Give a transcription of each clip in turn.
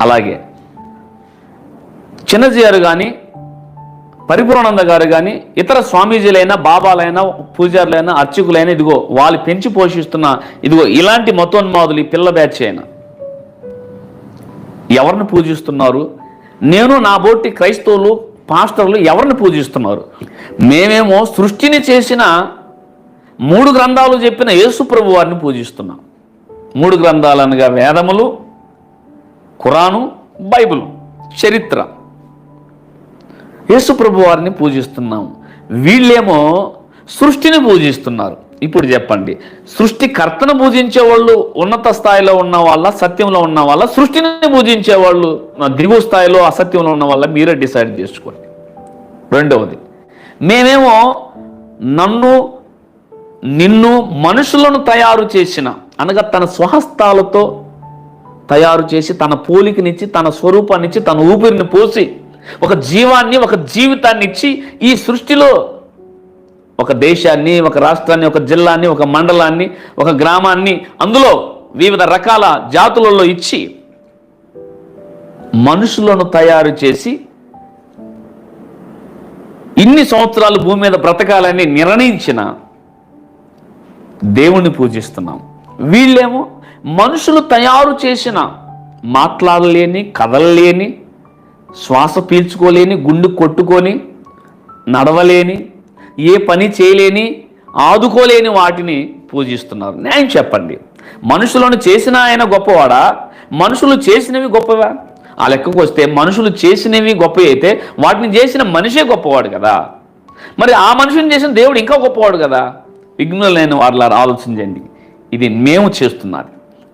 అలాగే చిన్నజీయారు కానీ పరిపూర్ణానంద గారు కానీ ఇతర స్వామీజీలైనా బాబాలైనా పూజారులైనా అర్చకులైనా ఇదిగో వాళ్ళు పెంచి పోషిస్తున్న ఇదిగో ఇలాంటి మతోన్మాదులు ఈ పిల్ల బ్యాచ్ అయినా. ఎవరిని పూజిస్తున్నారు? నేను నా బోటి క్రైస్తవులు పాస్టర్లు ఎవరిని పూజిస్తున్నారు? మేమేమో సృష్టిని చేసిన మూడు గ్రంథాలు చెప్పిన యేసు ప్రభు వారిని పూజిస్తున్నాం. మూడు గ్రంథాలు అనగా వేదములు ఖురాను బైబిల్ చరిత్ర. యేసుప్రభు వారిని పూజిస్తున్నాం. వీళ్ళేమో సృష్టిని పూజిస్తున్నారు. ఇప్పుడు చెప్పండి. సృష్టికర్తను పూజించే వాళ్ళు ఉన్నత స్థాయిలో ఉన్న వాళ్ళ సత్యంలో ఉన్న వాళ్ళ సృష్టిని పూజించే వాళ్ళు దిగువ స్థాయిలో అసత్యంలో ఉన్న వాళ్ళ మీరే డిసైడ్ చేసుకోండి. రెండవది మేమేమో నన్ను నిన్ను మనుషులను తయారు చేసిన అనగా తన స్వహస్తాలతో తయారు చేసి తన పోలికనిచ్చి తన స్వరూపాన్నిచ్చి తన ఊపిరిని పోసి ఒక జీవాన్ని ఒక జీవితాన్ని ఇచ్చి ఈ సృష్టిలో ఒక దేశాన్ని ఒక రాష్ట్రాన్ని ఒక జిల్లాని ఒక మండలాన్ని ఒక గ్రామాన్ని అందులో వివిధ రకాల జాతులలో ఇచ్చి మనుషులను తయారు చేసి ఇన్ని సంవత్సరాలు భూమి మీద బ్రతకాలని నిర్ణయించిన దేవుణ్ణి పూజిస్తున్నాం. వీళ్ళేమో మనుషులు తయారు చేసిన మాట్లాడలేని కదలలేని శ్వాస పీల్చుకోలేని గుండు కొట్టుకొని నడవలేని ఏ పని చేయలేని ఆదుకోలేని వాటిని పూజిస్తున్నారు. న్యాయం చెప్పండి. మనుషులను చేసిన ఆయన గొప్పవాడా? మనుషులు చేసినవి గొప్పవా? ఆ లెక్కకు వస్తే మనుషులు చేసినవి గొప్ప అయితే వాటిని చేసిన మనిషే గొప్పవాడు కదా. మరి ఆ మనుషుని చేసిన దేవుడు ఇంకా గొప్పవాడు కదా? విఘ్నులైన వారిలా ఆలోచించండి. ఇది మేము చేస్తున్నది.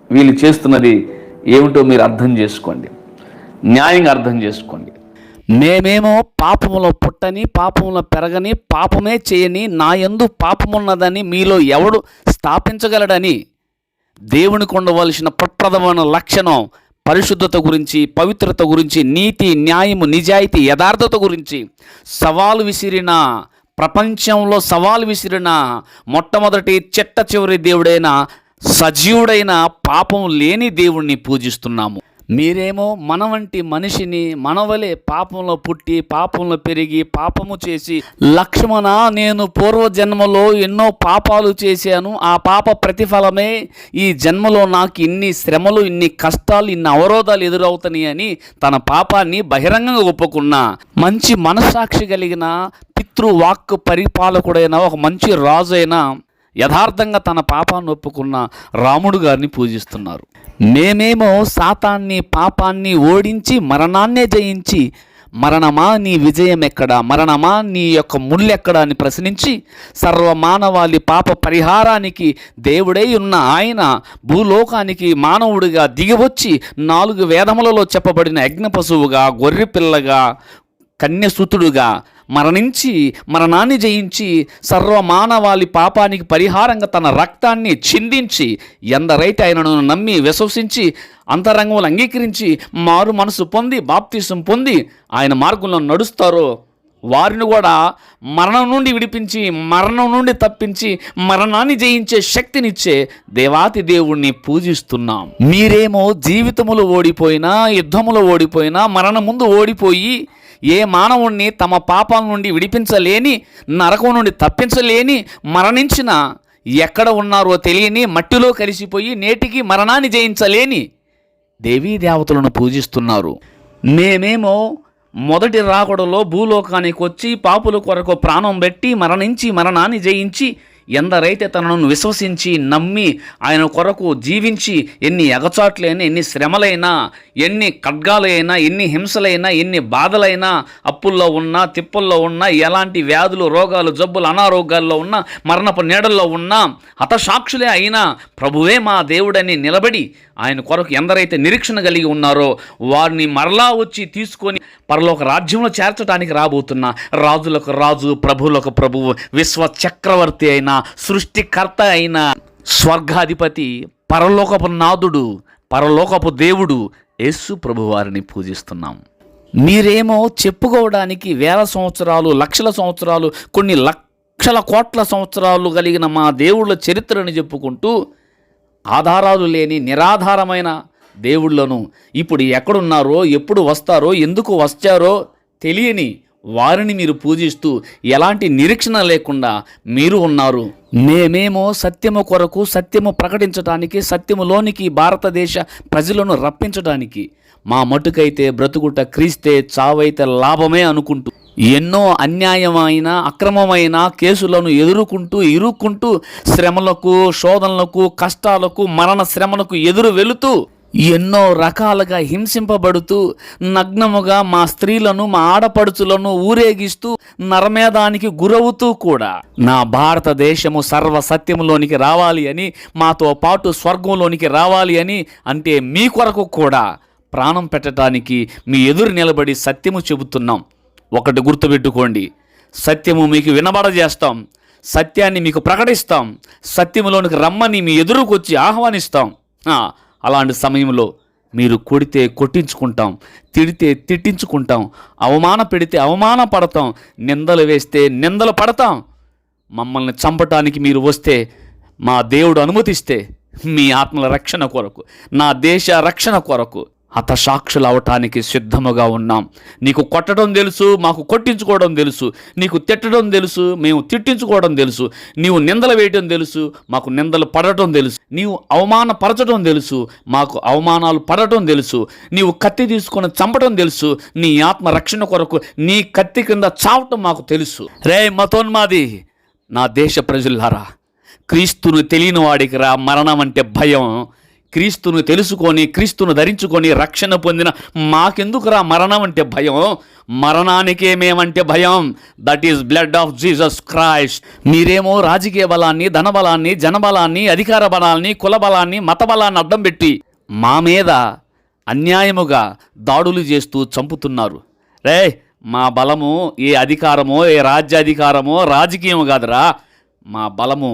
వీళ్ళు చేస్తున్నది ఏమిటో మీరు అర్థం చేసుకోండి. న్యాయంగా అర్థం చేసుకోండి. మేమేమో పాపములో పుట్టని పాపములో పెరగని పాపమే చేయని నా ఎందు పాపమున్నదని మీలో ఎవడు స్థాపించగలడని దేవునికి ఉండవలసిన ప్రప్రదమైన లక్షణం పరిశుద్ధత గురించి పవిత్రత గురించి నీతి న్యాయము నిజాయితీ యథార్థత గురించి సవాలు విసిరిన ప్రపంచంలో సవాలు విసిరిన మొట్టమొదటి చెట్ట చివరి దేవుడైన సజీవుడైన పాపం లేని దేవుణ్ణి పూజిస్తున్నాము. మీరేమో మన వంటి మనిషిని మనవలే పాపంలో పుట్టి పాపంలో పెరిగి పాపము చేసి లక్ష్మణ నేను పూర్వజన్మలో ఎన్నో పాపాలు చేశాను. ఆ పాప ప్రతిఫలమే ఈ జన్మలో నాకు ఇన్ని శ్రమలు ఇన్ని కష్టాలు ఇన్ని అవరోధాలు ఎదురవుతాయి అని తన పాపాన్ని బహిరంగంగా ఒప్పుకున్న. మంచి మనస్సాక్షి కలిగిన పితృవాక్ పరిపాలకుడైన ఒక మంచి రాజు అయిన యథార్థంగా తన పాపాన్ని ఒప్పుకున్న రాముడు గారిని పూజిస్తున్నారు. మేమేమో సాతాన్ని పాపాన్ని ఓడించి మరణాన్నే జయించి మరణమా నీ విజయం ఎక్కడా మరణమా నీ యొక్క ముళ్ళెక్కడా అని ప్రశ్నించి సర్వమానవాళి పాప పరిహారానికి దేవుడై ఉన్న ఆయన భూలోకానికి మానవుడిగా దిగివచ్చి నాలుగు వేదములలో చెప్పబడిన యజ్ఞ పశువుగా గొర్రె పిల్లగా కన్యసుతుడుగా మరణించి మరణాన్ని జయించి సర్వమానవాళి పాపానికి పరిహారంగా తన రక్తాన్ని చిందించి ఎందరైతే ఆయనను నమ్మి విశ్వసించి అంతరంగములు అంగీకరించి మారు మనసు పొంది బాప్తీసం పొంది ఆయన మార్గంలో నడుస్తారో వారిని కూడా మరణం నుండి విడిపించి మరణం నుండి తప్పించి మరణాన్ని జయించే శక్తినిచ్చే దేవాతి దేవుణ్ణి పూజిస్తున్నాం. మీరేమో జీవితములు ఓడిపోయినా యుద్ధములు ఓడిపోయినా మరణం ముందు ఓడిపోయి ఏ మానవుణ్ణి తమ పాపాల నుండి విడిపించలేని నరకం నుండి తప్పించలేని మరణించిన ఎక్కడ ఉన్నారో తెలియని మట్టిలో కలిసిపోయి నేటికి మరణాన్ని జయించలేని దేవీ దేవతలను పూజిస్తున్నారు. మేమేమో మొదటి రాకడలో భూలోకానికి వచ్చి పాపుల కొరకు ప్రాణం పెట్టి మరణించి మరణాన్ని జయించి ఎందరైతే తనను విశ్వసించి నమ్మి ఆయన కొరకు జీవించి ఎన్ని ఎగచాట్లైనా ఎన్ని శ్రమలైనా ఎన్ని ఖడ్గాలైనా ఎన్ని హింసలైనా ఎన్ని బాధలైనా అప్పుల్లో ఉన్నా తిప్పుల్లో ఉన్నా ఎలాంటి వ్యాధులు రోగాలు జబ్బులు అనారోగ్యాల్లో ఉన్నా మరణపు నీడల్లో ఉన్నా హతసాక్షులే అయినా ప్రభువే మా దేవుడని నిలబడి ఆయన కొరకు ఎందరైతే నిరీక్షణ కలిగి ఉన్నారో వారిని మరలా వచ్చి తీసుకొని పరలోక రాజ్యంలో చేర్చడానికి రాబోతున్న రాజులకు రాజు ప్రభువులకు ప్రభువు విశ్వ చక్రవర్తి అయిన సృష్టికర్త అయిన స్వర్గాధిపతి పరలోకపు నాదుడు పరలోకపు దేవుడు యేసు ప్రభువారిని పూజిస్తున్నాం. మీరేమో చెప్పుకోవడానికి వేల సంవత్సరాలు లక్షల సంవత్సరాలు కొన్ని లక్షల కోట్ల సంవత్సరాలు కలిగిన మా దేవుళ్ళ చరిత్రని చెప్పుకుంటూ ఆధారాలు లేని నిరాధారమైన దేవుళ్ళను ఇప్పుడు ఎక్కడున్నారో ఎప్పుడు వస్తారో ఎందుకు వచ్చారో తెలియని వారిని మీరు పూజిస్తూ ఎలాంటి నిరీక్షణ లేకుండా మీరు ఉన్నారు. మేమేమో సత్యము కొరకు సత్యము ప్రకటించడానికి సత్యములోనికి భారతదేశ ప్రజలను రప్పించడానికి మా మటుకైతే బ్రతుకుట క్రీస్తే చావైతే లాభమే అనుకుంటూ ఎన్నో అన్యాయమైన అక్రమమైన కేసులను ఎదుర్కొంటూ ఇరుక్కుంటూ శ్రమలకు శోధనలకు కష్టాలకు మరణ శ్రమలకు ఎదురు వెళుతూ ఎన్నో రకాలుగా హింసింపబడుతూ నగ్నముగా మా స్త్రీలను మా ఆడపడుచులను ఊరేగిస్తూ నరమేధానికి గురవుతూ కూడా నా భారతదేశము సర్వ సత్యంలోనికి రావాలి అని మాతో పాటు స్వర్గంలోనికి రావాలి అని అంటే మీ కొరకు కూడా ప్రాణం పెట్టడానికి మీ ఎదురు నిలబడి సత్యము చెబుతున్నాం. ఒకటి గుర్తుపెట్టుకోండి. సత్యము మీకు వినబడజేస్తాం. సత్యాన్ని మీకు ప్రకటిస్తాం. సత్యములోనికి రమ్మని మీ ఎదురుకొచ్చి ఆహ్వానిస్తాం. అలాంటి సమయంలో మీరు కొడితే కొట్టించుకుంటాం తిడితే తిట్టించుకుంటాం అవమాన పెడితే అవమాన పడతాం నిందలు వేస్తే నిందలు పడతాం. మమ్మల్ని చంపటానికి మీరు వస్తే మా దేవుడు అనుమతిస్తే మీ ఆత్మల రక్షణ కొరకు నా దేశ రక్షణ కొరకు హతసాక్షులు అవటానికి సిద్ధముగా ఉన్నాం. నీకు కొట్టడం తెలుసు మాకు కొట్టించుకోవడం తెలుసు నీకు తిట్టడం తెలుసు మేము తిట్టించుకోవడం తెలుసు నీవు నిందలు వేయటం తెలుసు మాకు నిందలు పడటం తెలుసు నీవు అవమానపరచడం తెలుసు మాకు అవమానాలు పడటం తెలుసు నీవు కత్తి తీసుకొని చంపడం తెలుసు నీ ఆత్మ రక్షణ కొరకు నీ కత్తి కింద చావటం మాకు తెలుసు. రే మతోన్మాది నా దేశ ప్రజలారా క్రీస్తును తెలియని వాడికి రా మరణం అంటే భయం. క్రీస్తును తెలుసుకొని క్రీస్తును ధరించుకొని రక్షణ పొందిన మాకెందుకురా మరణం అంటే భయం? మరణానికే మేమంటే భయం. That is blood of Jesus Christ మీరేమో రాజకీయ బలాన్ని ధనబలాన్ని జనబలాన్ని అధికార బలాన్ని కుల బలాన్ని మత బలాన్ని అడ్డం పెట్టి మా మీద అన్యాయముగా దాడులు చేస్తూ చంపుతున్నారు. రే మా బలము ఏ అధికారమో ఏ రాజ్యాధికారమో రాజకీయము కాదురా. మా బలము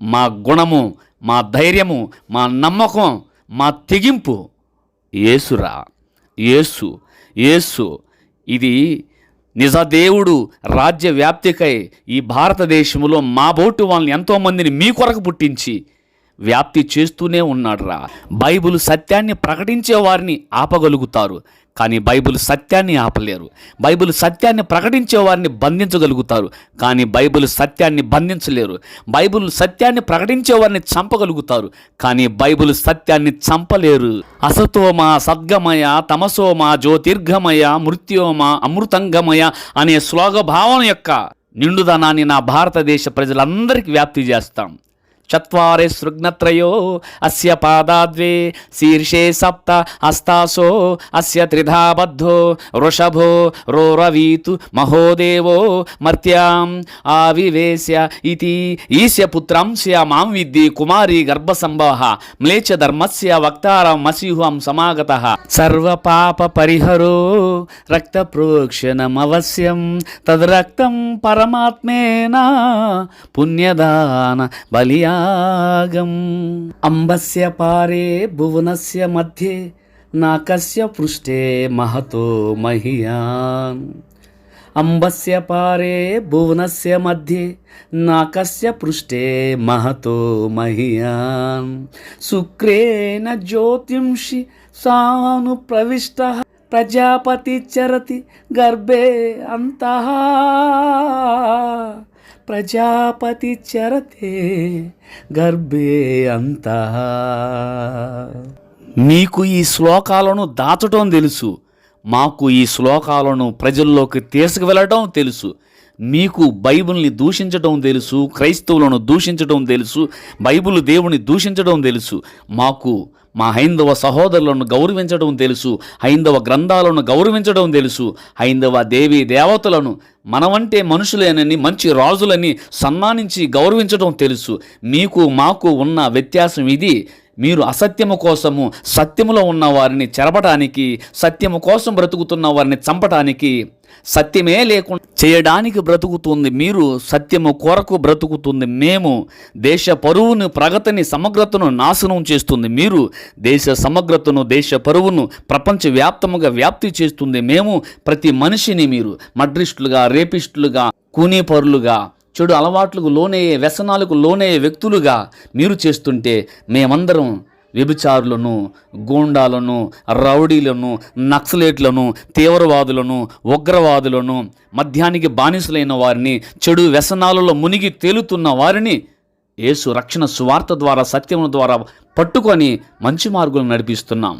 మా గుణము మా ధైర్యము మా నమ్మకం మా తెగింపు యేసురా యేసు యేసు. ఇది నిజదేవుడు రాజ్య వ్యాప్తికై ఈ భారతదేశంలో మా బోటు వాళ్ళని ఎంతోమందిని మీ కొరకు పుట్టించి వ్యాప్తి చేస్తూనే ఉన్నాడురా. బైబిల్ సత్యాన్ని ప్రకటించే వారిని ఆపగలుగుతారు. కానీ బైబిల్ సత్యాన్ని ఆపలేరు. బైబిల్ సత్యాన్ని ప్రకటించే వారిని బంధించగలుగుతారు. కానీ బైబిల్ సత్యాన్ని బంధించలేరు. బైబిల్ సత్యాన్ని ప్రకటించే వారిని చంపగలుగుతారు. కానీ బైబిల్ సత్యాన్ని చంపలేరు. అసతోమ సద్గమయ తమసోమ జ్యోతిర్ఘమయ మృత్యోమ అమృతంగమయ అనే శ్లోక భావం యొక్క నిండుదనాన్ని నా భారతదేశ ప్రజలందరికీ వ్యాప్తి చేస్తాం. చత్వారే సృగ్నత్రయో అస్య పాదాద్వే శీర్షే సప్త హస్తాసో అస్య త్రిధాబద్ధో వృషభో రోరవీతు మహోదేవో మర్త్యాం ఆవివేశ్య ఇది ఈస్య పుత్రంస్య మాం విద్ది కుమారి గర్భసంభవ మ్లేచ్ఛ ధర్మస్య వక్తారం మసిహుం సమాగత సర్వ పాప పరిహరో రక్త ప్రోక్షణమవశ్యం తద్రక్తం పరమాత్మేనా పుణ్యదాన బలియా నాగం అంబస్య పారే భువనస్య మధ్యే నాకస్య పృష్ఠే మహతో మహియాన్ అంబస్య పారే భువనస్య మధ్యే నాకస్య పృష్ఠే మహతో మహియాన్ శుక్రేణ జ్యోతింషి సాను ప్రవిష్ట ప్రజాపతి చరతి గర్భే అంతః. ప్రజాపతి చరతే గర్భే అంత. మీకు ఈ శ్లోకాలను దాచటం తెలుసు. మాకు ఈ శ్లోకాలను ప్రజల్లోకి తీసుకువెళ్ళటం తెలుసు. మీకు బైబిల్ని దూషించడం తెలుసు క్రైస్తవులను దూషించడం తెలుసు బైబిల్ దేవుని దూషించడం తెలుసు మాకు మా హైందవ సహోదరులను గౌరవించడం తెలుసు హైందవ గ్రంథాలను గౌరవించడం తెలుసు హైందవ దేవీ దేవతలను మనమంటే మనుషులేనని మంచి రాజులని సన్మానించి గౌరవించడం తెలుసు. మీకు మాకు ఉన్న వ్యత్యాసం ఇది. మీరు అసత్యము కోసము సత్యములో ఉన్న వారిని చెరపటానికి సత్యము కోసం బ్రతుకుతున్న వారిని చంపటానికి సత్యమే లేకుండా చేయడానికి బ్రతుకుతుంది. మీరు సత్యము కొరకు బ్రతుకుతుంది. మేము దేశ పరువును ప్రగతిని సమగ్రతను నాశనం చేస్తుంది. మీరు దేశ సమగ్రతను దేశ పరువును ప్రపంచవ్యాప్తముగా వ్యాప్తి చేస్తుంది. మేము ప్రతి మనిషిని మీరు మడ్రిస్టులుగా రేపిస్టులుగా కూనీపరులుగా చెడు అలవాట్లకు లోనయ్యే వ్యసనాలకు లోనయ్యే వ్యక్తులుగా మీరు చేస్తుంటే మేమందరం వ్యభిచారులను గూండాలను రౌడీలను నక్సలేట్లను తీవ్రవాదులను ఉగ్రవాదులను మద్యానికి బానిసలైన వారిని చెడు వ్యసనాలలో మునిగి తేలుతున్న వారిని యేసు రక్షణ సువార్త ద్వారా సత్యముల ద్వారా పట్టుకొని మంచి మార్గులు నడిపిస్తున్నాం.